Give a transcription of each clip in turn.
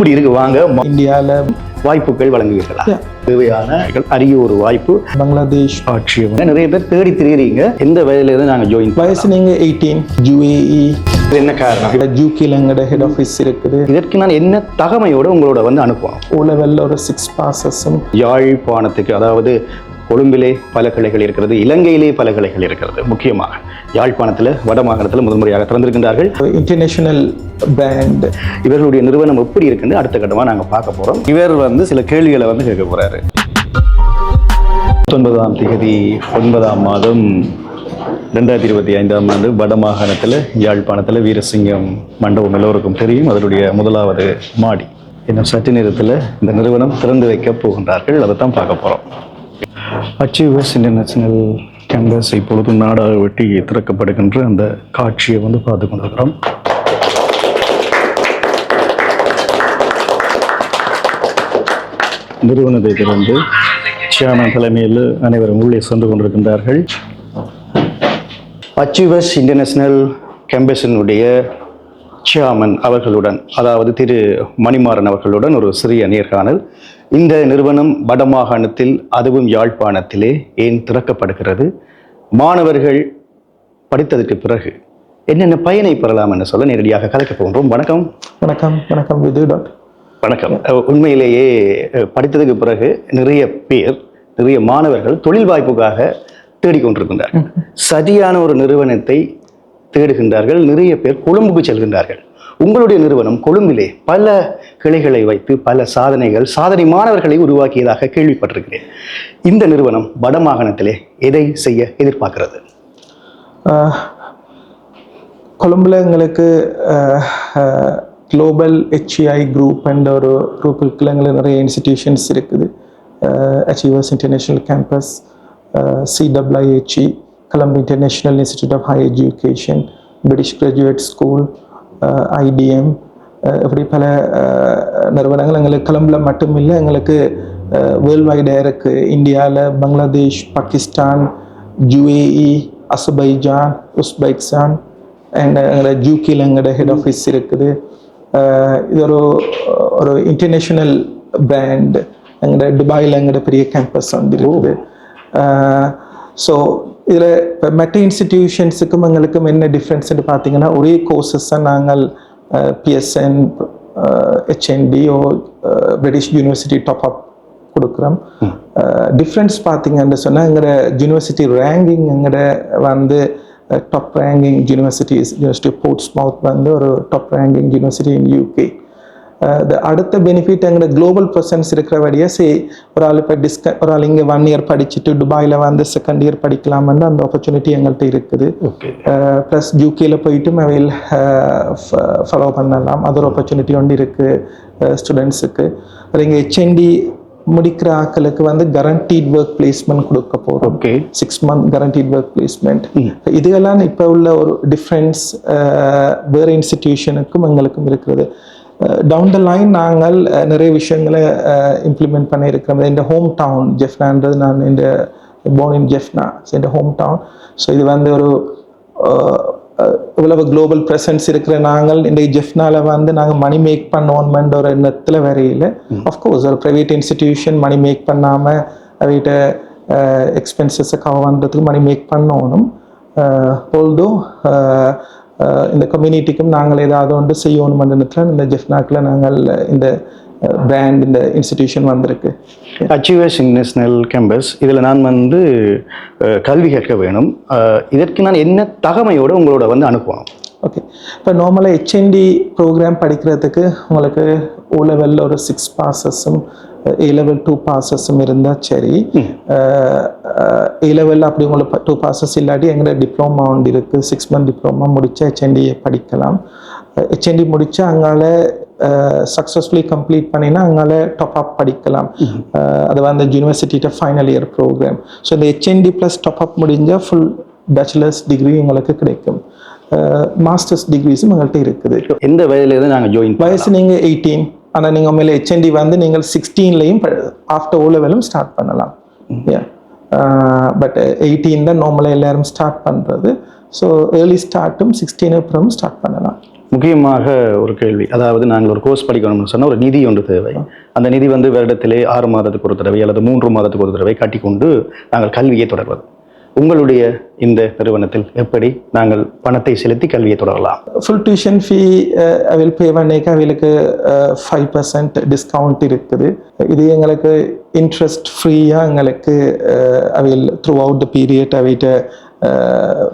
அப்படி இருக்கு. வாங்க இந்தியாவில் வாய்ப்புகள் வழங்குவீர்களா. தேவையான அரிய ஒரு வாய்ப்பு. பங்களாதேஷ். ஆட்சியம் நிறைய பேர் தேடி திரிகிறீங்க எந்த வயதுல இருந்து நாங்க ஜாயின் வயசு நீங்கள் எயிட்டீன் யூஏஇ என்ன காரணம்? ஜூக்கியில் எங்களோட ஹெட் ஆஃபீஸ் இருக்குது. இதற்கு நான் என்ன தகமையோட உங்களோட வந்து அனுப்பணும்? ஓ லெவலில் ஒரு சிக்ஸ் பாசஸும் யாழ்ப்பாணத்துக்கு அதாவது கொழும்பிலே பல கிளைகள் இருக்கிறது இலங்கையிலே பல கிளைகள் இருக்கிறது. முக்கியமாக யாழ்ப்பாணத்தில் வடமாகாணத்தில் முதன்முறையாக திறந்திருக்கின்றார்கள். இன்டர்நேஷனல் பிராண்ட் இவர்களுடைய நிறுவனம் எப்படி இருக்குன்னு அடுத்த கட்டமாக நாங்கள் பார்க்க போகிறோம் இவர் வந்து சில கேள்விகளை வந்து கேட்க போறாரு. பத்தொன்பதாம் தேதி ஒன்பதாம் மாதம் ரெண்டாயிரத்தி இருபத்தி ஐந்தாம் ஆண்டு வடமாகாணத்தில் யாழ்ப்பாணத்தில் வீரசிங்கம் மண்டபம் எல்லோருக்கும் தெரியும். அதனுடைய முதலாவது மாடி. இன்னும் சற்று நேரத்தில் இந்த நிறுவனம் திறந்து வைக்க போகின்றார்கள். அதை தான் பார்க்க போகிறோம் அச்சீவர்ஸ் இன்டர்நேஷனல் கேம்பஸ் இப்பொழுது நாடாக வெட்டி திறக்கப்படுகின்ற அந்த காட்சியை வந்து பார்த்து கொண்டிருக்கிறோம் நிறுவனத்திலிருந்து சியானா தலைமையில் அனைவரும் உள்ளே சென்று கொண்டிருக்கின்றார்கள். அச்சீவர்ஸ் இன்டர்நேஷனல் கேம்பஸினுடைய சியாமன் அவர்களுடன் அதாவது திரு மணிமாறன் அவர்களுடன் ஒரு சிறிய நேர்காணல். இந்த நிறுவனம் வடமாகாணத்தில் அதுவும் யாழ்ப்பாணத்திலே ஏன் திறக்கப்படுகிறது? மாணவர்கள் படித்ததற்கு பிறகு என்னென்ன பயனை பெறலாம் என்று சொல்ல நேரடியாக கலைக்க போகின்றோம். வணக்கம். வணக்கம் வணக்கம் விது வணக்கம். உண்மையிலேயே படித்ததுக்கு பிறகு நிறைய பேர் நிறைய மாணவர்கள் தொழில் வாய்ப்புக்காக தேடிக்கொண்டிருக்கின்றார்கள். சரியான ஒரு நிறுவனத்தை தேடுகின்றார்கள் நிறைய பேர் கொழும்புக்கு செல்கின்றார்கள். உங்களுடைய நிறுவனம் கொழும்பிலே பல கிளைகளை வைத்து பல சாதனைகள் சாதனை மாணவர்களை உருவாக்கியதாக கேள்விப்பட்டிருக்கிறேன். இந்த நிறுவனம் வடமாகாணத்திலே எதை செய்ய எதிர்பார்க்கிறது? கொழும்பில் எங்களுக்கு குளோபல் ஹெச்இஐ குரூப் என்ற ஒரு குரூப் இருக்குல்ல எங்களுக்கு நிறைய இன்ஸ்டிடியூஷன்ஸ் இருக்குது. Achievers international campus CWHE Colombo international institute of high education British graduate school IDM இப்படி பல அஹ், நிறுவனங்கள் எங்களுக்கு கொலம்புல மட்டுமில்லை எங்களுக்கு வேர்ல்டு வைடாக இருக்குது இந்தியாவில் Bangladesh Pakistan UAE Azerbaijan Uzbekistan and எங்களோட ஜூக்கியில் எங்களோட ஹெட் ஆஃபீஸ் இருக்குது. இது ஒரு ஒரு இன்டர்நேஷ்னல் பிராண்ட் எங்களோட துபாயில் எங்களோட பெரிய கேம்பஸ் வந்து இருக்குது. ஸோ இதில் இப்போ மற்ற இன்ஸ்டிடியூஷன்ஸுக்கும் எங்களுக்கும் என்ன டிஃப்ரென்ஸ்னு பார்த்தீங்கன்னா ஒரே கோர்சஸை நாங்கள் பிஎஸ்என் ஹெச்என்டி ஓ பிரிட்டிஷ் யூனிவர்சிட்டி டாப் அப் கொடுக்குறோம். டிஃப்ரென்ஸ் பார்த்தீங்கன்னு சொன்னால் எங்களோட யூனிவர்சிட்டி ரேங்கிங் எங்களோட வந்து top ranking universities university Portsmouth வந்து ஒரு top ranking university in UK அடுத்த பெனிஃபிட் எங்களோட குளோபல் ப்ரெசன்ஸ் இருக்கிறபடியே சே ஒரு ஆள் இப்போ டிஸ்க ஒரு ஆள் இங்கே ஒன் இயர் படிச்சுட்டு துபாயில் வந்து செகண்ட் இயர் படிக்கலாம்னு அந்த ஆப்பர்ச்சுனிட்டி எங்கள்கிட்ட இருக்குது ப்ளஸ் யூகேல போயிட்டு அவையில் ஃபாலோ பண்ணலாம் அது ஒரு ஆப்பர்ச்சுனிட்டி ஒன்று இருக்குது ஸ்டூடெண்ட்ஸுக்கு அப்புறம் இங்கே ஹெச்என்டி முடிக்கிற ஆட்களுக்கு வந்து கரண்டீட் ஒர்க் பிளேஸ்மெண்ட் கொடுக்க போகிறோம் okay six month guaranteed work placement இதுகெல்லாம் இப்போ உள்ள ஒரு டிஃப்ரென்ஸ் வேறு இன்ஸ்டிடியூஷனுக்கும் எங்களுக்கும் இருக்கிறது டவுன் த லைன் நாங்கள் நிறைய விஷயங்களை இம்ப்ளிமெண்ட் பண்ணியிருக்கிறோம். இந்த ஹோம் டவுன் ஜெஃப்னான்றது நான் இந்த போன் இன் ஜெஃப்னா இந்த ஹோம் டவுன் ஸோ இது வந்து ஒரு இவ்வளவு குளோபல் ப்ரெசன்ஸ் இருக்கிற நாங்கள் இந்த ஜெஃப்னால வந்து நாங்கள் மணி மேக் பண்ணுவோம்ன்ற ஒரு எண்ணத்தில் வரையில். அஃப்கோர்ஸ் ஒரு ப்ரைவேட் இன்ஸ்டிடியூஷன் மணி மேக் பண்ணாமல் அவைகிட்ட எக்ஸ்பென்சஸை கவர் பண்ணுறதுக்கு மணி மேக் பண்ணணும் ஆல்தோ இந்த கம்யூனிட்டிக்கும் நாங்கள் ஏதாவது ஒன்று செய்யணும் மண்டலத்தில் இந்த ஜெஃப்னாக்கில் நாங்கள் இந்த பிராண்ட் இந்த இன்ஸ்டிடியூஷன் வந்திருக்கு. அச்சீவர்ஸ் இன்டர்நேஷனல் கேம்பஸ் இதில் நான் வந்து கல்வி கேட்க வேணும். இதற்கு நான் என்ன தகமையோடு உங்களோட வந்து அனுப்பணும்? ஓகே இப்போ நார்மலாக ஹெச்என்டி ப்ரோக்ராம் படிக்கிறதுக்கு உங்களுக்கு ஓ லெவலில் ஒரு சிக்ஸ் பாசஸும் ஏ லெவல் டூ பாசஸும் இருந்தால் சரி. ஏ லெவலில் அப்படி உங்களுக்கு டூ பாசஸ் இல்லாட்டி எங்களோட டிப்ளமா ஒன்று இருக்குது சிக்ஸ் மந்த் டிப்ளமா முடித்தா ஹெச்என்டியை படிக்கலாம். ஹெச்என்டி முடித்தா அங்கால சக்ஸஸ்ஃபுல்லி கம்ப்ளீட் பண்ணினா அங்கால டாப் அப் படிக்கலாம். அது வந்து யூனிவர்சிட்டிட்ட ஃபைனல் இயர் ப்ரோக்ராம் ஸோ இந்த ஹெச்என்டி ப்ளஸ் டாப் அப் முடிஞ்சால் ஃபுல் பேச்சுலர்ஸ் டிகிரி உங்களுக்கு கிடைக்கும். மாஸ்டர்ஸ் டிகிரிஸும் எங்கள்கிட்ட இருக்குது. எந்த வயதிலிருந்து நாங்கள் ஜாயின் வயசு நீங்கள் எயிட்டீன் ஆனால் நீங்கள் உண்மையில ஹெச்என்டி வந்து நீங்கள் சிக்ஸ்டீன்லையும் ஆஃப்டர் ஓ லெவலும் ஸ்டார்ட் பண்ணலாம். பட் எயிட்டீன் தான் நார்மலாக எல்லாரும் ஸ்டார்ட் பண்ணுறது ஸோ ஏர்லி ஸ்டார்ட்டும் சிக்ஸ்டீன் அப்புறம் ஸ்டார்ட் பண்ணலாம். முக்கியமாக ஒரு கேள்வி. அதாவது நாங்கள் ஒரு கோர்ஸ் படிக்கணும்னு சொன்னால் ஒரு நிதி ஒன்று தேவை. அந்த நிதி வந்து வருடத்திலே ஆறு மாதத்துக்கு ஒரு தடவை அல்லது மூன்று மாதத்துக்கு ஒரு தடவை கட்டிக்கொண்டு நாங்கள் கல்வியை தொடர்வது. உங்களுடைய இந்த நிறுவனத்தில் எப்படி நாங்கள் பணத்தை செலுத்தி கல்வியை தொடரலாம்? ஃபுல் டியூஷன் ஃபீ அவைல் பே பண்ணிக்க அவைகளுக்கு ஃபைவ் பர்சன்ட் டிஸ்கவுண்ட் இருக்குது. இது எங்களுக்கு இன்ட்ரெஸ்ட் ஃப்ரீயாக எங்களுக்கு அவைல் த்ரூ அவுட் த பீரியட் அவைகிட்ட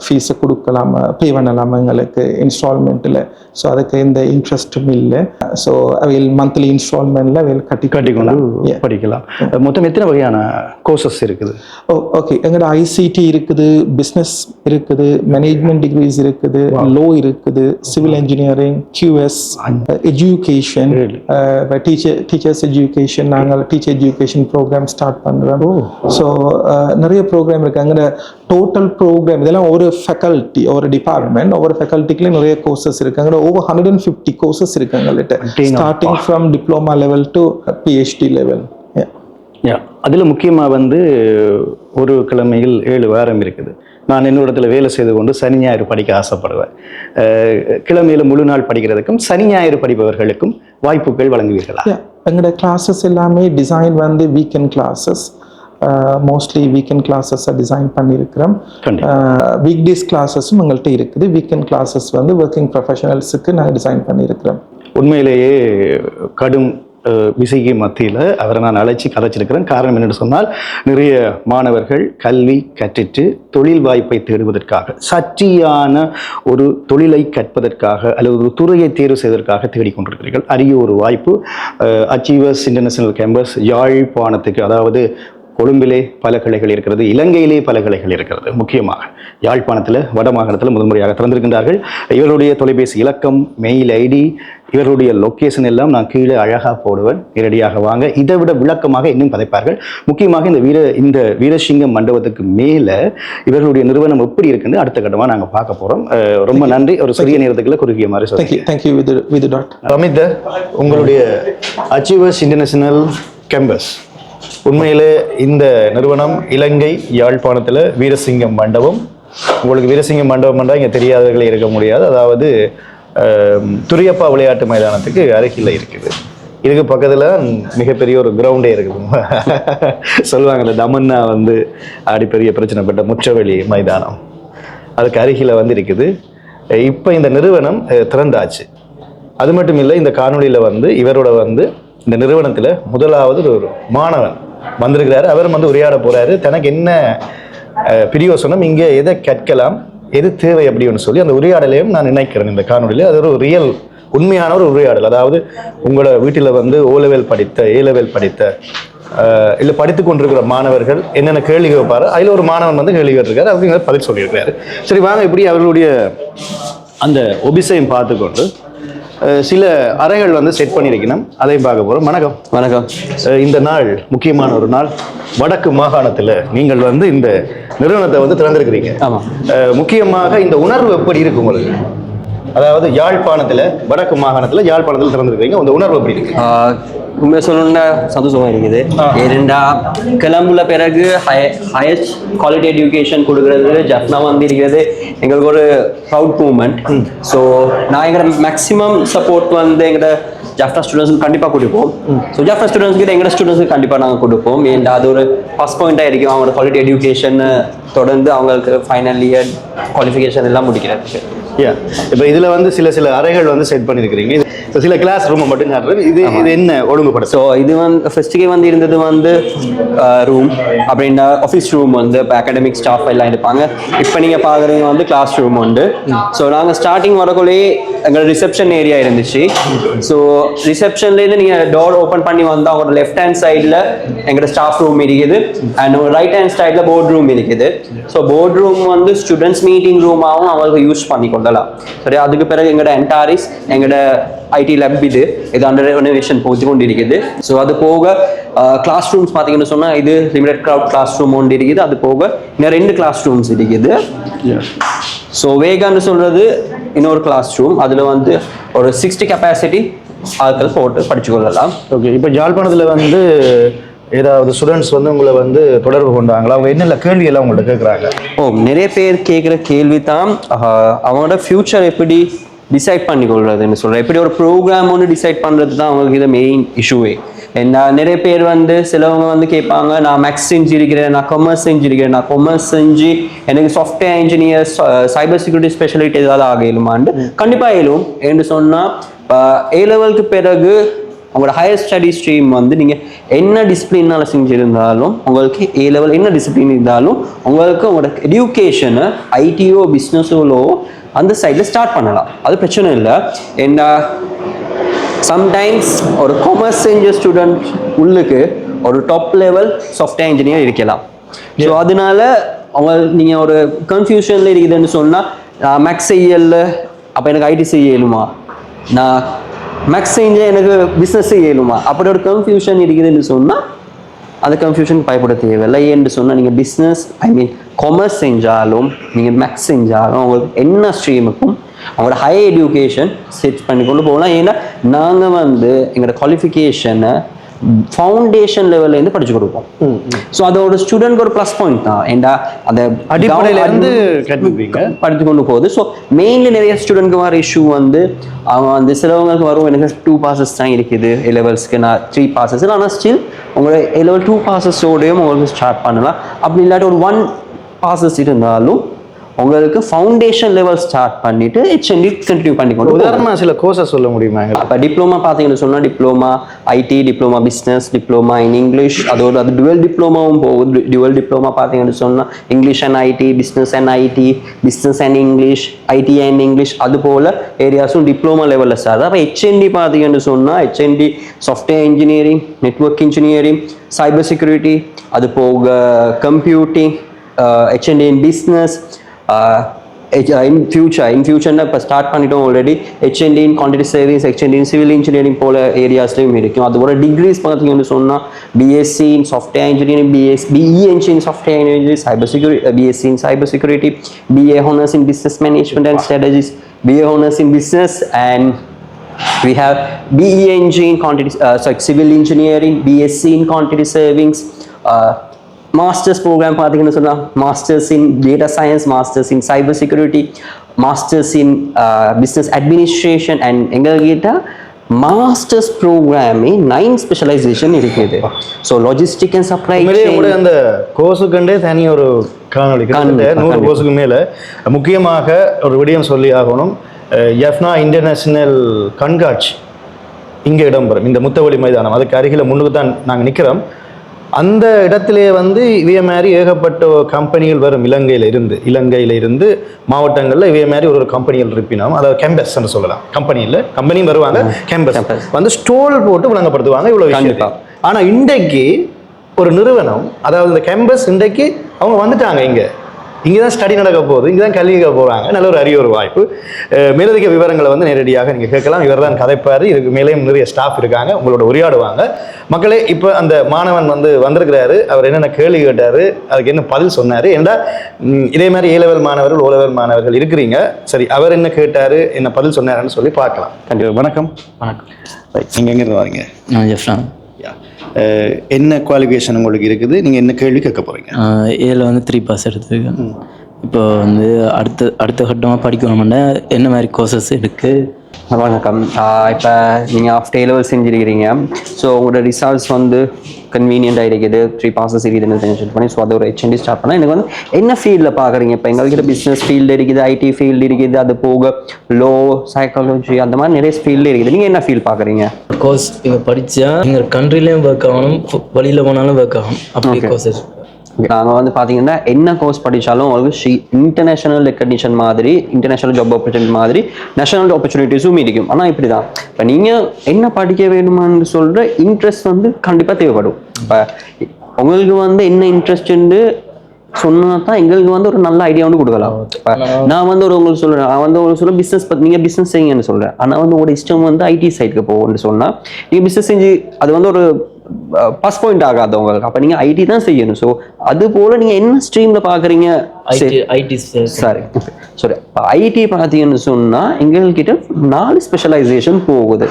ஃபீஸை கொடுக்கலாம் பே பண்ணலாம் எங்களுக்கு இன்ஸ்டால்மெண்ட்டில் ஸோ அதுக்கு எந்த இன்ட்ரெஸ்ட்டும் இல்லை. ஸோ அவைல் மந்த்லி இன்ஸ்டால்மெண்ட்டில் அவைல் கட்டி Yeah. படிக்கலாம். மொத்தம் எத்தனை வகையான கோர்சஸ் இருக்குது? ஓ ஓகே எங்களோட ஐசிடி இருக்குது பிஸ்னஸ் இருக்குது மேனேஜ்மெண்ட் டிகிரிஸ் இருக்குது லோ இருக்குது civil engineering QS education? Teacher teachers education நாங்கள் டீச்சர் எஜுகேஷன் ப்ரோக்ராம் ஸ்டார்ட் பண்ணுறோம் ஸோ நிறைய ப்ரோக்ராம் இருக்கு. அங்கே டோட்டல் ப்ரோக்ராம் இதெல்லாம் ஒரு ஃபேக்கல்ட்டி ஒரு டிபார்ட்மெண்ட் ஒவ்வொரு ஃபேக்கல்ட்டிக்குலேயும் நிறைய கோர்சஸ் இருக்கு. அங்கே over hundred and fifty courses இருக்கு எங்கள்கிட்ட. Starting from diploma level to PhD level அதில் முக்கியமாக வந்து ஒரு கிழமையில் ஏழு வாரம் இருக்குது. நான் என்னோடத்தில் வேலை செய்து கொண்டு சனி ஞாயிறு படிக்க ஆசைப்படுவேன். கிழமையில முழு நாள் படிக்கிறதுக்கும் சனி ஞாயிறு படிப்பவர்களுக்கும் வாய்ப்புகள் வழங்குவீர்களா? எங்களோட கிளாஸஸ் எல்லாமே டிசைன் வந்து வீக்கெண்ட் கிளாஸஸ் மோஸ்ட்லி வீக்கெண்ட் கிளாஸஸை டிசைன் பண்ணியிருக்கிறோம். வீக் டேஸ் கிளாஸஸும் எங்கள்கிட்ட இருக்குது. வீக்கெண்ட் கிளாஸஸ் வந்து ஒர்க்கிங் ப்ரொஃபஷனல்ஸுக்கு நாங்கள் டிசைன் பண்ணியிருக்கிறோம். உண்மையிலேயே கடும் விசைக்கு மத்தியில் அவரை நான் அழைச்சி கதைச்சிருக்கிறேன். காரணம் என்னென்னு சொன்னால் நிறைய மாணவர்கள் கல்வி கற்றிட்டு தொழில் வாய்ப்பை தேடுவதற்காக சற்றியான ஒரு தொழிலை கற்பதற்காக அல்லது ஒரு துறையை தேர்வு செய்வதற்காக தேடிக்கொண்டிருக்கிறீர்கள். அரிய ஒரு வாய்ப்பு அச்சீவர்ஸ் இன்டர்நேஷனல் கேம்பஸ் யாழ்ப்பாணத்துக்கு அதாவது கொழும்பிலே பல கிளைகள் இருக்கிறது இலங்கையிலே பல கிளைகள் இருக்கிறது முக்கியமாக. யாழ்ப்பாணத்தில் வடமாகாணத்தில் முதன்முறையாக திறந்திருக்கின்றார்கள். இவருடைய தொலைபேசி இலக்கம் மெயில் ஐடி இவருடைய லொக்கேஷன் எல்லாம் நான் கீழே அழகாக போடுவேன். நேரடியாக வாங்க. இதை விட விளக்கமாக இன்னும் கதைப்பார்கள் முக்கியமாக இந்த வீர இந்த வீரசிங்கம் மண்டபத்துக்கு மேலே இவர்களுடைய நிறுவனம் எப்படி இருக்குன்னு அடுத்த கட்டமாக நாங்கள் பார்க்க போகிறோம் ரொம்ப நன்றி. ஒரு சிறிய நேரத்துக்குள்ள குறுகிய மாதிரி thank you thank you with with dot Amit உங்களுடைய அச்சீவர்ஸ் இன்டர்நேஷனல் கேம்பஸ் உண்மையில் இந்த நிறுவனம் இலங்கை யாழ்ப்பாணத்தில் வீரசிங்கம் மண்டபம். உங்களுக்கு வீரசிங்கம் மண்டபம் என்றால் இங்கே தெரியாதவர்களே இருக்க முடியாது. அதாவது துரியப்பா விளையாட்டு மைதானத்துக்கு அருகில் இருக்குது. இதுக்கு பக்கத்தில் மிகப்பெரிய ஒரு கிரவுண்டே இருக்குது. சொல்லுவாங்கல்ல தமன்னா வந்து ஆடி பெரிய பிரச்சனைப்பட்ட முற்றவெளி மைதானம். அதுக்கு அருகில் வந்து இருக்குது. இப்போ இந்த நிறுவனம் திறந்தாச்சு. அது மட்டும் இல்லை இந்த காணொளியில் வந்து இவரோட வந்து இந்த நிறுவனத்தில் முதலாவது ஒரு மாணவன் வந்திருக்கிறாரு. அவரும் வந்து உரையாட போறாரு. தனக்கு என்ன பிரியோசனம் இங்கே எதை கற்கலாம் எது தேவை அப்படின்னு சொல்லி அந்த உரையாடலையும் நான் நினைக்கிறேன் இந்த காணொலியில் அது ஒரு ரியல் உண்மையான ஒரு உரையாடல். அதாவது உங்களோட வீட்டில் வந்து ஓ லெவல் படித்த ஏ லெவல் படித்த இல்லை படித்து கொண்டிருக்கிற மாணவர்கள் என்னென்ன கேள்வி கேட்பார் அதில் ஒரு மாணவன் வந்து கேள்வி கேட்டிருக்காரு. அதுக்கு பதில் சொல்லியிருக்காரு சரி வாங்க இப்படி அவர்களுடைய அந்த ஒபிசையும் பார்த்துக்கொண்டு சில அறைகள் வந்து செட் பண்ணியிருக்கணும். அதையும் பார்க்க போகிறோம் வணக்கம். வணக்கம். இந்த நாள் முக்கியமான ஒரு நாள். வடக்கு மாகாணத்தில் நீங்கள் வந்து இந்த நிறுவனத்தை வந்து திறந்திருக்கிறீங்க. ஆமா. அஹ், முக்கியமாக இந்த உணர்வு எப்படி இருக்கு உங்களுக்கு? அதாவது யாழ்ப்பாணத்தில் வடக்கு மாகாணத்தில் யாழ்ப்பாணத்தில் திறந்திருக்கிறீங்க. அந்த உணர்வு எப்படி இருக்கு? ஆஹ் உண்மை சொல்லணும்னா சந்தோஷமா இருக்குது. ஏனெண்டா கிளம்புல பிறகு ஹையஸ்ட் குவாலிட்டி எஜுகேஷன் கொடுக்கறது ஜப்னா வந்து இருக்கிறது எங்களுக்கு ஒரு ப்ரவுட் மூமெண்ட் ஸோ நான் எங்களோட மேக்ஸிமம் சப்போர்ட் வந்து எங்களோட ஜாஃப்னா ஸ்டூடெண்ட்ஸ்க்கு கண்டிப்பாக கொடுப்போம். ஸோ ஜாஃப்னா ஸ்டூடெண்ட்ஸ்க்கு எங்களோட ஸ்டூடெண்ட்ஸ்க்கு கண்டிப்பாக நாங்கள் கொடுப்போம். ஏன்டா அது ஒரு ஃபஸ்ட் பாயிண்டாக இருக்கும் அவங்களோட குவாலிட்டி எஜுகேஷன் தொடர்ந்து அவங்களுக்கு ஃபைனல் இயர் குவாலிஃபிகேஷன் எல்லாம் முடிக்கிறதுக்கு. யா இப்போ இதில் வந்து சில சில அறைகள் வந்து செட் பண்ணியிருக்கிறீங்க இப்ப சில கிளாஸ் ரூமை மட்டும் காட்டுறது. இது இது என்ன ஒழுங்குபடுத்த ஸோ இது வந்து ஃபர்ஸ்ட்டுக்கே வந்து இருந்தது வந்து ரூம் அப்படின்னா ஆஃபீஸ் ரூம் வந்து இப்போ அகாடமிக் ஸ்டாஃப் எல்லாம் இருப்பாங்க. இப்போ நீங்கள் பார்க்குறீங்க வந்து கிளாஸ் ரூம் உண்டு. ஸோ நாங்கள் ஸ்டார்டிங் வரக்குள்ளேயே எங்களோட ரிசப்ஷன் ஏரியா இருந்துச்சு. ஸோ ரிசப்ஷன்லேருந்து நீங்கள் டோர் ஓப்பன் பண்ணி வந்தால் அவங்களோட லெஃப்ட் ஹேண்ட் சைடில் எங்களோட ஸ்டாஃப் ரூம் இருக்குது. அண்ட் ரைட் ஹேண்ட் சைடில் போர்ட் ரூம் இருக்குது. ஸோ போர்ட் ரூம் வந்து ஸ்டூடெண்ட்ஸ் மீட்டிங் ரூமாகவும் அவங்களுக்கு யூஸ் பண்ணி கொள்ளலாம் சரி அதுக்கு பிறகு எங்களோட என்டாரிஸ் எங்களோட ஐடி லேப் இது இது அண்டர் ரெனோவேஷன் போச்சு கொண்டு இருக்குது ஸோ அது போக கிளாஸ் ரூம்ஸ் பார்த்தீங்கன்னு சொன்னால் இது லிமிடெட் க்ரௌட் கிளாஸ் ரூம் ஒன்று இருக்குது. அது போக இன்னும் ரெண்டு கிளாஸ் ரூம்ஸ் இருக்குது ஸோ வேகான்னு சொல்கிறது இன்னொரு கிளாஸ் ரூம் அதில் வந்து ஒரு சிக்ஸ்டி கெப்பாசிட்டி ஆட்கள் போட்டு படிச்சு கொள்ளலாம் ஓகே இப்போ யாழ்ப்பாணத்தில் வந்து ஏதாவது ஸ்டூடெண்ட்ஸ் வந்து உங்களை வந்து தொடர்பு கொண்டாங்களா? அவங்க என்னென்ன கேள்வி எல்லாம் உங்கள்ட்ட கேட்குறாங்க ஓ நிறைய பேர் கேட்குற கேள்வி தான் அவங்களோட ஃப்யூச்சர் எப்படி டிசைட் பண்ணி கொள்றதுன்னு சொல்கிறேன் எப்படி ஒரு ப்ரோக்ராம் ஒன்று டிசைட் பண்ணுறது தான் அவங்களுக்கு இது மெயின் இஷ்யூவே என்ன நிறைய பேர் வந்து சிலவங்க வந்து கேட்பாங்க நான் மேக்ஸ் செஞ்சிருக்கிறேன் நான் கமர்ஸ் செஞ்சிருக்கிறேன் நான் கமர்ஸ் செஞ்சு எனக்கு software engineer cyber security specialty ஏதாவது ஆக கண்டிப்பாக ஏழும் என்று சொன்னால் ஏ லெவலுக்கு பிறகு உங்களோட ஹையர் ஸ்டடி ஸ்ட்ரீம் வந்து நீங்கள் என்ன டிசிப்ளினால் செஞ்சுருந்தாலும் உங்களுக்கு ஏ லெவல் என்ன டிசிப்ளின் இருந்தாலும் உங்களுக்கு உங்களோட எடியூகேஷனை ஐடியோ பிஸ்னஸோலோ அந்த சைடில் ஸ்டார்ட் பண்ணலாம். அது பிரச்சனை இல்லை. என்ன சம்டைம்ஸ் ஒரு காமர்ஸ் செஞ்ச ஸ்டூடெண்ட் உள்ளுக்கு ஒரு டாப் லெவல் சாஃப்ட்வேர் இன்ஜினியர் இருக்கலாம். ஸோ அதனால அவங்க நீங்கள் ஒரு கன்ஃபியூஷனில் இருக்குதுன்னு சொன்னால் நான் மேக்ஸ் செய்யல அப்போ எனக்கு ஐடி செய்ய இயலுமா? நான் மேக்ஸ் செஞ்சால் எனக்கு பிஸ்னஸ் இயலுமா அப்படி ஒரு கன்ஃபியூஷன் இருக்குதுன்னு சொன்னால் அந்த கன்ஃபியூஷன் பயப்பட தேவையில்லை. ஏன்னு சொன்னால் நீங்கள் பிஸ்னஸ் ஐ மீன் காமர்ஸ் செஞ்சாலும் நீங்கள் மேக்ஸ் செஞ்சாலும் உங்களுக்கு என்ன ஸ்ட்ரீமுக்கும் அவங்களோட ஹை எஜுகேஷன் செட் பண்ணி கொண்டு போகலாம். ஏன்னா நாங்கள் வந்து எங்களோட குவாலிஃபிகேஷனை ஃபவுண்டேஷன் லெவல்லேருந்து படிச்சு கொடுப்போம். ஸோ அது ஒரு ஸ்டூடெண்ட்க்கு ஒரு ப்ளஸ் பாயிண்ட் தான். ஏண்டா அந்த அடிப்படையில இருந்து கற்றுப்பீங்க படித்து கொண்டு போகுது. ஸோ மெயின்லி நிறைய ஸ்டூடெண்ட்க்கு வர இஷ்யூ வந்து அவங்க வந்து சிலவங்களுக்கு வரும் எனக்கு டூ பாசஸ் தான் இருக்குது. ஏ லெவல்ஸ்க்கு நான் த்ரீ பாசஸ் ஆனால் ஸ்டில் உங்களோட ஏ லெவல் டூ பாசஸோடையும் உங்களுக்கு ஸ்டார்ட் பண்ணலாம். அப்படி இல்லாட்டி ஒரு ஒன் பாசஸ் இருந்தாலும் உங்களுக்கு ஃபவுண்டேஷன் லெவல் ஸ்டார்ட் பண்ணிட்டு ஹெச்என்டி கண்டினியூ பண்ணிக்கொண்டு போகலாம். உதாரணமா சில கோர்சஸ் சொல்ல முடியுமா? அப்போ டிப்ளமா பார்த்தீங்கன்னு சொன்னால் diploma IT diploma business diploma in English அதோட அது டுவெல் டிப்ளமாவும் போகுது டுவெல் டிப்ளமா பார்த்தீங்கன்னு சொன்னால் English and IT business and IT business and English IT and English அது போல் ஏரியாஸும் டிப்ளமா லெவலில் ஸ்டார்ட் அப்போ ஹெச்என்டி பார்த்தீங்கன்னு சொன்னால் HND software engineering network engineering cyber security அது போக computing HND in business in future in ஃபியூச்சர்னா இப்போ ஸ்டார்ட் பண்ணிட்டோம் already HND in quantity savings HND in civil engineering போல ஏரியாஸ்லையும் இருக்கும் அதோட டிகிரிஸ் பார்த்தீங்கன்னு சொன்னால் BSc in software engineering BS BEng in software engineering cyber security BSc in cyber security BA honours in business management and strategies BA honours in business and we have BEng in quantity, uh, sorry, civil engineering, BSc in quantity savings, uh, masters program பார்த்தீங்கன்னு சொன்னால் masters in data science masters in cyber security masters in business administration and எங்ககிட்ட masters ப்ரோக்ராமே nine specialisation இருக்குது. So logistic and supply அந்த கோர்ஸுக்கண்டே தனி ஒரு கண்டிப்பா, நூறு. கோர்ஸுக்கு மேல முக்கியமாக ஒரு விடயம் சொல்லி ஆகணும். எஃப்னா இன்டர்நேஷனல் கண்காட்சி இங்கே இடம்பெறும். இந்த முத்தவழி மைதானம். அதுக்கு அருகில் முன்னுக்கு தான் நாங்கள் நிற்கிறோம் அந்த இடத்திலே வந்து இவைய மாதிரி ஏகப்பட்ட கம்பெனிகள் வரும். இலங்கையில இருந்து இலங்கையில இருந்து மாவட்டங்களில் இவைய மாதிரி ஒரு ஒரு கம்பெனிகள் இருப்பினோம் அதாவது கேம்பஸ்ன்னு சொல்லலாம். கம்பெனியில் கம்பெனியும் வருவாங்க கேம்பஸ். வந்து ஸ்டோல் போட்டு விளங்கப்படுத்துவாங்க இவ்வளோ. விஷயம் ஆனா இன்றைக்கு ஒரு நிறுவனம் அதாவது இந்த கேம்பஸ் இன்றைக்கு அவங்க வந்துட்டாங்க இங்க. இங்கே தான் ஸ்டடி நடக்க போகுது இங்கே தான் கல்வி கேட்க போகிறாங்க நல்ல ஒரு அரிய ஒரு வாய்ப்பு. மேலதிக விவரங்களை வந்து நேரடியாக நீங்கள் கேட்கலாம். இவர் தான் கதைப்பார். இதுக்கு மேலேயும் நிறைய ஸ்டாஃப் இருக்காங்க. உங்களோட உரையாடுவாங்க. மக்களே இப்போ அந்த மாணவன் வந்து வந்திருக்கிறாரு. அவர் என்னென்ன கேள்வி கேட்டார்? அதுக்கு என்ன பதில் சொன்னார்? ஏன்டா ம், இதே மாதிரி ஏ லெவல் மாணவர்கள் ஓ லெவல் மாணவர்கள் இருக்கிறீங்க. சரி அவர் என்ன கேட்டார்? என்ன பதில் சொன்னாருன்னு சொல்லி பார்க்கலாம். கண்டிப்பாக வணக்கம். வணக்கம். நீங்கள் எங்கேருந்து வரீங்க? நான் ஜெஃப்ரான். என்ன குவாலிஃபிகேஷன் உங்களுக்கு இருக்குது? நீங்கள் என்ன கேள்வி கேட்க போகிறீங்க ஏழில் வந்து த்ரீ பாஸ் எடுத்திருக்கேன். இப்போ வந்து அடுத்த அடுத்த கட்டமாக படிக்கணும்னா என்ன மாதிரி கோர்சஸ் இருக்குது வணக்கம். இப்போ நீங்கள் ஆஃப்டர் ஏ லெவல் செஞ்சிருக்கிறீங்க. ஸோ உங்களோட ரிசல்ட்ஸ் வந்து கன்வீனியண்டாக இருக்குது. த்ரீ பாசஸ் இருக்குதுன்னு தெரிஞ்சு பண்ணி ஸோ அது ஒரு ஹெச்என்டி ஸ்டார்ட் பண்ணால் எனக்கு வந்து என்ன ஃபீல்டில் பார்க்குறீங்க? இப்போ எங்கள்கிட்ட பிஸ்னஸ் ஃபீல்டு இருக்குது ஐடி ஃபீல்டு இருக்குது அது போக லோ சைக்காலஜி அந்த மாதிரி நிறைய ஃபீல்டு இருக்குது. நீங்கள் என்ன ஃபீல்ட் பார்க்குறீங்க? கோர்ஸ் இங்கே படித்தா எங்கள் கண்ட்ரிலையும் ஒர்க் ஆகணும் வெளியில் போனாலும் ஒர்க் ஆகணும். அப்படி கோர்சஸ் நாங்கள் வந்து பார்த்தீங்கன்னா என்ன கோர்ஸ் படித்தாலும் உங்களுக்கு ஷி இன்டர்நேஷனல் ரெக்கக்னிஷன் மாதிரி இன்டர்நேஷனல் ஜாப் ஆப்பர்ச்சுனிட்டி மாதிரி நேஷனல் ஆப்பர்ச்சுனிட்டிஸும் இருக்கும். ஆனால் இப்படி தான் இப்போ நீங்கள் என்ன படிக்க வேணுமான்னு சொல்கிற இன்ட்ரெஸ்ட் வந்து கண்டிப்பாக தேவைப்படும். இப்போ உங்களுக்கு வந்து என்ன இன்ட்ரெஸ்ட்டு சொன்னா தான் எங்களுக்கு வந்து ஒரு நல்ல ஐடியா வந்து கொடுக்கலாம். நான் வந்து ஒரு உங்களுக்கு சொல்றேன். நான் வந்து உங்களுக்கு சொல்ல பிசினஸ் பத்தி நீங்க பிசினஸ் செய்யுங்கன்னு சொல்றேன். ஆனா வந்து உங்களோட இஷ்டம் வந்து ஐடி சைடுக்கு போகும்னு சொன்னா நீங்க பிசினஸ் செஞ்சு அது வந்து ஒரு பஸ் பாயிண்ட் ஆகாது உங்களுக்கு அப்ப நீங்க ஐடி தான் செய்யணும். ஸோ அது போல நீங்க என்ன ஸ்ட்ரீம்ல பாக்குறீங்க? IT IT sorry. சாரி இப்போ ஐடி பார்த்தீங்கன்னு சொன்னால் எங்கள்கிட்ட நாலு ஸ்பெஷலைசேஷன் போகுது.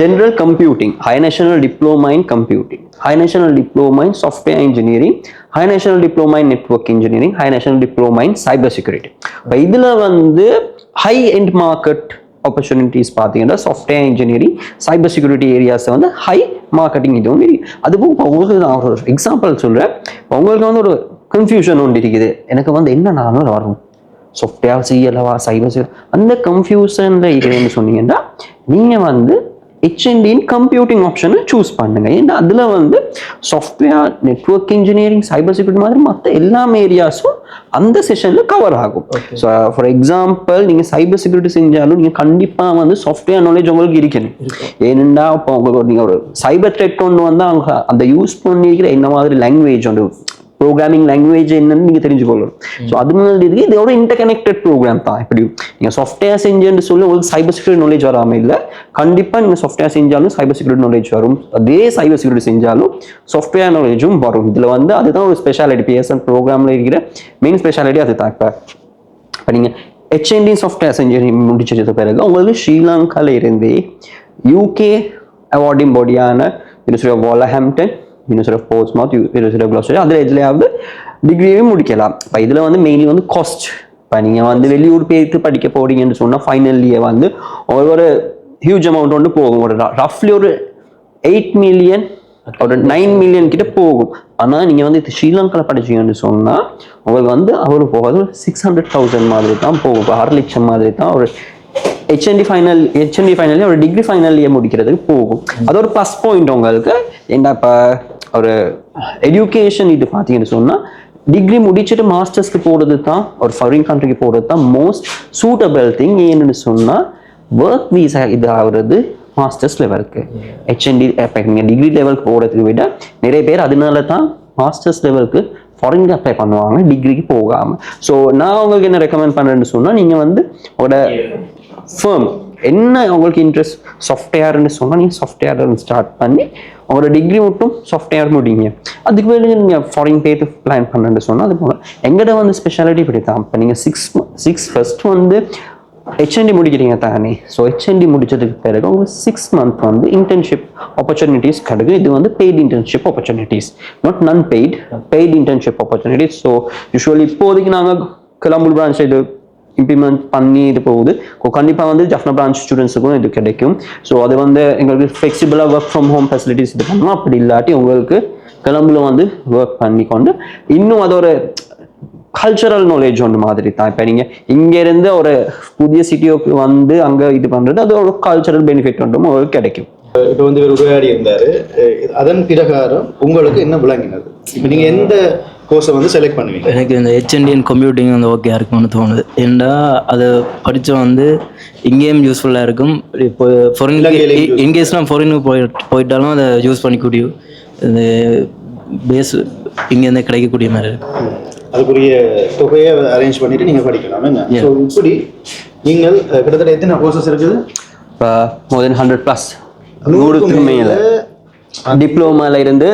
General computing high national diploma in computing high national diploma in software engineering high national diploma in network engineering high national diploma in cyber security இப்போ இதில் வந்து high end market opportunities பார்த்தீங்கன்னா software engineering cyber security ஏரியாஸை வந்து high marketing இதுவும் இருக்குது அதுவும் இப்போ உங்களுக்கு நான் ஒரு எக்ஸாம்பிள் சொல்கிறேன் உங்களுக்கு வந்து ஒரு கன்ஃபியூஷன் ஒன்று இருக்குது. எனக்கு வந்து என்ன வரும் சாஃப்ட்வேர் சிஎல்வா சைபர் அந்த கன்ஃபியூஷனில் இருக்குதுன்னு சொன்னீங்கன்னா நீங்கள் வந்து ஹெச்என்டின் கம்ப்யூட்டிங் ஆப்ஷனை சூஸ் பண்ணுங்க. ஏன்னா அதில் வந்து software network engineering cyber security மாதிரி மற்ற எல்லா ஏரியாஸும் அந்த செஷனில் கவர் ஆகும். ஸோ ஃபார் எக்ஸாம்பிள் நீங்கள் சைபர் செக்யூரிட்டி செஞ்சாலும் நீங்கள் கண்டிப்பாக வந்து சாஃப்ட்வேர் நாலேஜ் உங்களுக்கு இருக்கணும். ஏனெண்டா இப்போ உங்களுக்கு நீங்கள் ஒரு சைபர் த்ரெட் ஒன்று வந்து அவங்க அந்த யூஸ் பண்ணியிருக்கிற என்ன மாதிரி லாங்குவேஜ் ஒன்று ப்ரோக்ராமிங் லாங்குவேஜ் என்னன்னு நீங்கள் தெரிஞ்சுக்கொள்ளணும் ஸோ அது மாதிரி இருக்கு இதோட இன்டர்கனெக்டட் ப்ரோக்ராம் தான். இப்படி நீங்கள் சாஃப்ட்வேர் செஞ்சுன்னு சொல்லி உங்களுக்கு சைபர் செக்யூரிட்டி நாலேஜ் வராமல் இல்லை கண்டிப்பாக நீங்கள் சாஃப்ட்வேர் செஞ்சாலும் சைபர் செக்யூரிட்டி நாலேஜ் வரும். அதே சைபர் செக்யூரிட்டி செஞ்சாலும் சாஃப்ட்வேர் நாலேஜும் வரும். இதில் வந்து அதுதான் ஒரு ஸ்பெஷாலிட்டி பிஎஸ்என் ப்ரோக்ராமில் இருக்கிற மெயின் ஸ்பெஷாலிட்டி அதுதான். இப்போ இப்போ நீங்கள் ஹெச்என்டி சாஃப்ட்வேர் இன்ஜினியரிங் முடிச்சது பிறகு உங்களுக்கு ஸ்ரீலங்கால இருந்தே UK awarding பாடியான university of Wolverhampton university of Portsmouth university of Gloucester அதில் எதுலையாவது டிகிரியும் முடிக்கலாம். இப்போ இதில் வந்து மெயின்லி வந்து காஸ்ட் இப்போ நீங்கள் வந்து வெளியூர் போயிட்டு படிக்க போறீங்கன்னு சொன்னால் ஃபைனல் இயர் வந்து ஒரு ஒரு ஹியூஜ் அமௌண்ட் வந்து போகும். ஒரு ரஃப்லி ஒரு எயிட் மில்லியன் ஒரு நைன் மில்லியன் கிட்ட போகும். ஆனால் நீங்கள் வந்து இது ஸ்ரீலங்காவில் படிச்சீங்கன்னு சொன்னால் உங்களுக்கு வந்து அவர் போகாது சிக்ஸ் ஹண்ட்ரட் தௌசண்ட் மாதிரி தான் போகும். இப்போ ஆறு லட்சம் மாதிரி தான் ஒரு ஹெச்என்டி ஃபைனல் ஹெச்என்டி ஃபைனல் ஒரு டிகிரி ஃபைனல் முடிக்கிறதுக்கு போகும். அது ஒரு ப்ளஸ் பாயிண்ட் உங்களுக்கு. என்ன இப்போ ஒரு எஜுகேஷன் இது பார்த்தீங்கன்னு சொன்னால் டிகிரி முடிச்சுட்டு மாஸ்டர்ஸ்க்கு போகிறது தான் ஒரு ஃபாரின் கண்ட்ரிக்கு போகிறது தான் மோஸ்ட் சூட்டபிள் திங் ஏன்னு சொன்னால் ஒர்க் வீசா இது ஆகுறது மாஸ்டர்ஸ் லெவலுக்கு ஹெச்என்டி இப்போ நீங்கள் டிகிரி லெவலுக்கு போகிறதுக்கு விட நிறைய பேர் அதனால தான் மாஸ்டர்ஸ் லெவலுக்கு ஃபாரின்க்கு அப்ளை பண்ணுவாங்க டிகிரிக்கு போகாமல் ஸோ நான் உங்களுக்கு என்ன ரெக்கமெண்ட் பண்ணுறேன்னு சொன்னால் நீங்கள் வந்து ஒரு ஃபேம் என்ன உங்களுக்கு இன்ட்ரெஸ்ட் சாஃப்ட்வேர்னு சொன்னால் நீங்கள் சாஃப்ட்வேர் ஸ்டார்ட் பண்ணி உங்களோட டிகிரி மட்டும் சாஃப்ட்வேர் முடிங்க. அதுக்கு மேலே நீங்கள் ஃபாரின் போயிட்டு பிளான் பண்ணுன்னு சொன்னால் அது போல் எங்கிட்ட வந்து ஸ்பெஷாலிட்டி இப்படி தான் இப்போ நீங்கள் சிக்ஸ் சிக்ஸ் ஃபர்ஸ்ட் வந்து ஹெச்என்டி முடிக்கிறீங்க தானே. ஸோ ஹெச்என்டி முடிச்சதுக்கு பிறகு உங்களுக்கு சிக்ஸ் மந்த் வந்து இன்டர்ன்ஷிப் ஆப்பர்ச்சுனிட்டிஸ் கிடைக்கும். இது வந்து paid internship opportunities not non paid paid internship opportunities so usually இப்போதைக்கு நாங்கள் கிளம்பூர் பிரான்ச் இது இம்ப்ளிமெண்ட் பண்ணி இது போகுது. கண்டிப்பாக வந்து ஜஃப்னா பிரான்ச் ஸ்டூடெண்ட்ஸுக்கும் இது கிடைக்கும். ஸோ அது வந்து எங்களுக்கு ஃப்ளெக்சிபிளாக ஒர்க் ஃப்ரம் ஹோம் ஃபெசிலிட்டிஸ் இது பண்ணணும் அப்படி இல்லாட்டி உங்களுக்கு கிளம்புல வந்து ஒர்க் பண்ணிக்கொண்டு இன்னும் அதோட கல்ச்சரல் நாலேஜ் ஒன்று மாதிரி தான். இப்போ நீங்கள் இங்கேருந்து ஒரு புதிய சிட்டியோக்கு வந்து அங்கே இது பண்ணுறது அது ஒரு கல்ச்சரல் பெனிஃபிட் ஒன்றும் உங்களுக்கு கிடைக்கும். இப்போ வந்து இவர் உரையாடி இருந்தாரு அதன் பிரகாரம் உங்களுக்கு என்ன விளங்கினது? இப்போ நீங்க எந்த கோர்ஸை வந்து செலக்ட் பண்ணுவீங்க. எனக்கு இந்த ஹெச்என்டிஎன் கம்ப்யூட்டிங் வந்து ஓகே இருக்கும்னு தோணுது. ஏன்டா அதை படித்தா வந்து இங்கேயும் யூஸ்ஃபுல்லாக இருக்கும். இப்போ ஃபாரின் இன்கேஸ் நான் ஃபாரினுக்கு போய் போயிட்டாலும் அதை யூஸ் பண்ணிக்கூடிய இது பேஸ் இங்கேருந்து கிடைக்கக்கூடிய மாதிரி இருக்கும் அதுக்குரிய தொகையை அரேஞ்ச் பண்ணிட்டு நீங்க படிக்கலாம். என்ன. ஸோ இப்படி நீங்கள் கிட்டத்தட்ட எத்தனை கோர்சஸ் இருக்குது? இப்போ மோர் தென் ஹண்ட்ரட் ப்ளஸ் நூறுக்கு மேலே. டிப்ளமால இருந்து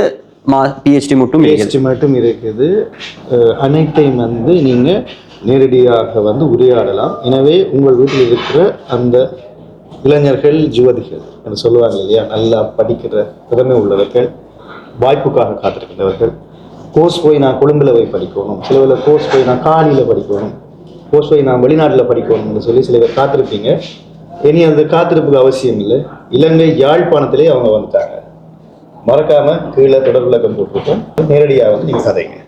மா பிஹெச்டி மட்டும் PhD மட்டும் இருக்குது. அனைத்தையும் வந்து நீங்க நேரடியாக வந்து உரையாடலாம். எனவே உங்கள் வீட்டில் இருக்கிற அந்த இளைஞர்கள் யுவதிகள் என்று சொல்லுவாங்க இல்லையா நல்லா படிக்கிற திறமை உள்ளவர்கள் வாய்ப்புக்காக காத்திருக்கின்றவர்கள் கோர்ஸ் போய் நான் கொழும்புல போய் படிக்கணும் சில பேர் கோர்ஸ் போய் நான் காலியில் படிக்கணும் கோர்ஸ் போய் நான் வெளிநாட்டில் படிக்கணும்னு சொல்லி சில பேர் காத்திருப்பீங்க. இனி அந்த காத்திருப்புக்கு அவசியம் இல்லை. இலங்கை யாழ்ப்பாணத்திலே அவங்க வந்துட்டாங்க. மறக்காம கீழே தொடர்பில் விளக்கம் போட்டிருக்கோம். நேரடியாக வந்து நீங்க கதைங்க